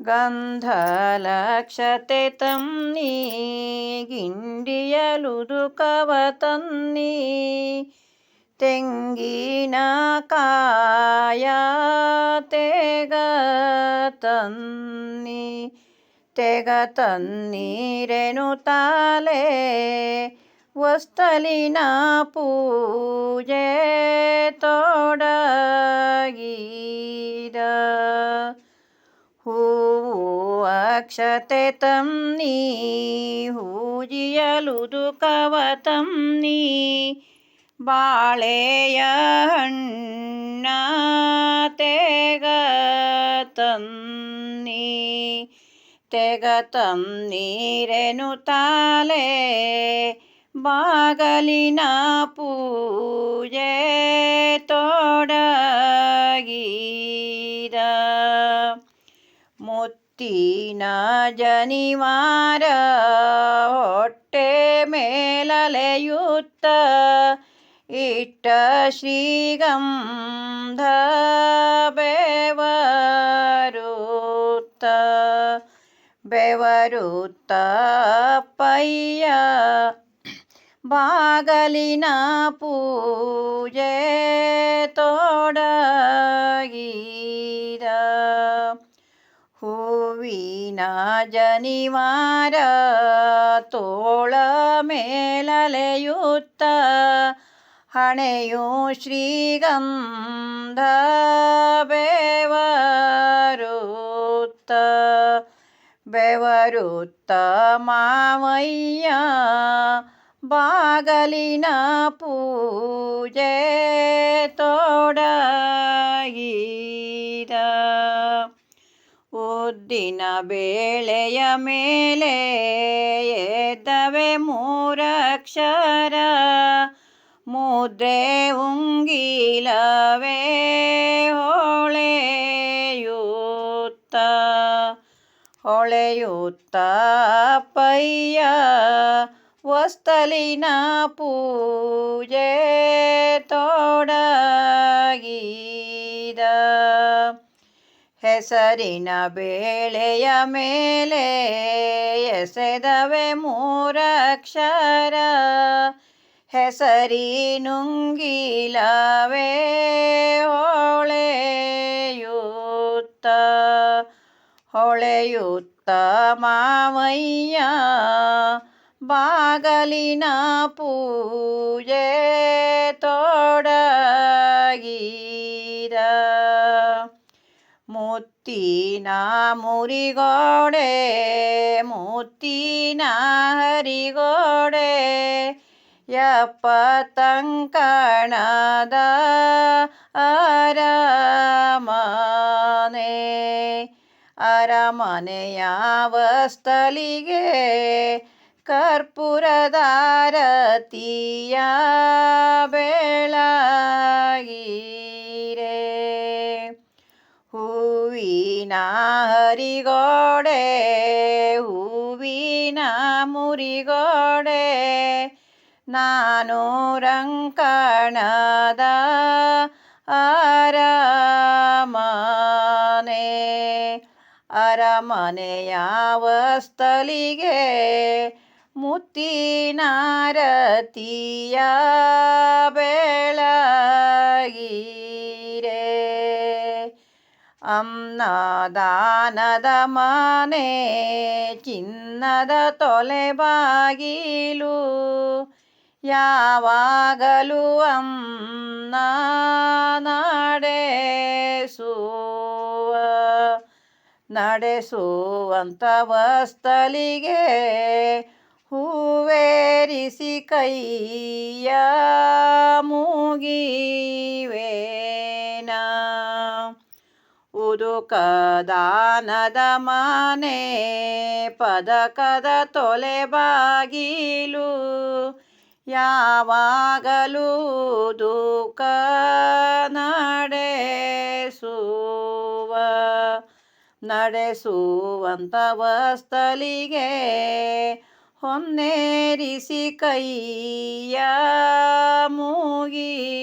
ಗಂಧಲಕ್ಷತೆ ತನ್ನಿ ತನ್ನಿ ತೆಂಗಿನ ಕಾಯ ತೆಗ ತನ್ನಿ ತೆಗ ತನ್ನೀರೆನು ತಾಲೆ ವಸ್ತಲಿನ ಪೂಜೆ ತೊಡಗೀದ. ಅಕ್ಷತೆ ತನ್ನಿ ಹೂಜಿಯಲುದುಕವ ತನ್ನಿ ಬಾಳೆಯ ಹಣ್ಣ ತೆಗ ತನ್ನಿ ತೆಗ ತನ್ನೀರೆನು ತಾಲೆ ಬಾಗಲಿನ ಪೂಜೆ ತೊಡಗೀದ ಮುತ್ತಿನ ಜನಿವಾರ ಹೊಟ್ಟೆ ಮೇಲಲೆಯುತ್ತ ಇಟ್ಟ ಶ್ರೀಗಂಧ ಬೆವರುತ್ತ ಬೆವರುತ್ತ ಪಯ್ಯ ಬಾಗಲಿನ ಪೂಜೆ ತೊಡಗೀದ ಹೂವಿನ ಜನಿವಾರ ತೋಳ ಮೇಲಲೆಯುತ್ತ ಹಣೆಯು ಶ್ರೀಗಂಧ ಬೆವರುತ್ತ ಬೆವರುತ್ತ ಮಾವಯ್ಯ ಬಾಗಲಿನ ಪೂಜೆ ತೊಡಗೀದ ಉದ್ದಿನ ಬೇಳೆಯ ಮೇಲೆ ಎದ್ದವೆ ಮೂರಕ್ಷರ? ಮುದ್ರೆ ಉಂಗಿಲವೇ ಹೊಳೆಯುತ್ತ? ಹೊಳೆಯುತ್ತ ಪಯ್ಯ ವಸ್ತಲಿನ ಪೂಜೆ ತೊಡಗೀದ? ಹೆಸರಿನ ಬೇಳೆಯ ಮೇಲೆ ಎಸೆದವೆ ಮೂರಕ್ಷರ. ಹೆಸರಿನುಂಗಿಲವೇ ಹೊಳೆಯುತ್ತ. ಹೊಳೆಯುತ್ತ ಮಾವಯ್ಯ ಬಾಗಲಿನ ಪೂಜೆ ತೊಡಗೀದ ಮುತ್ತಿನ ಮುರಿಗೋಡೆ ಮುತ್ತಿನ ಹರಿಗೋಡೆ ತಂಕಣದ ಅರಮನೆ. ಅರಮನೆಯ ವಸ್ತಲಿಗೆ ಕರ್ಪೂರದಾರತಿಯ ಬೆಳಗೀರೆ ಹೂವಿನ ಹರಿಗೋಡೆ ಹೂವಿನ ಮುರಿಗೋಡೆ ನಾನು ರಂಕಣದ ಅರಮನೆ. ಅರಮನೆಯ ವಸ್ತಲಿಗೆ ಮುತ್ತಿನಾರತಿಯ ಬೆಳಗೀರೆ ಅನ್ನದಾನದ ಮನೆ ಚಿನ್ನದ ತೊಲೆ ಬಾಗಿಲು ಯಾವಾಗಲೂ ನಡೆಸುವ ನಡೆಸುವಂಥ ವಸ್ತಲಿಗೆ ಹೂವೇರಿಸಿ ಕೈಯ ಮುಗಿವೇನ ಉದುಕದಾನದ ಮನೆ ಪದಕದ ತೊಲೆ ಬಾಗಿಲು ಯಾವಾಗಲೂ ದುಃಖ ನಡೆಸುವ ನಡೆಸುವಂಥ ವಸ್ತಲಿಗೆ ಹೊನ್ನೇರಿಸಿ ಕೈಯ ಮುಗಿವೇನ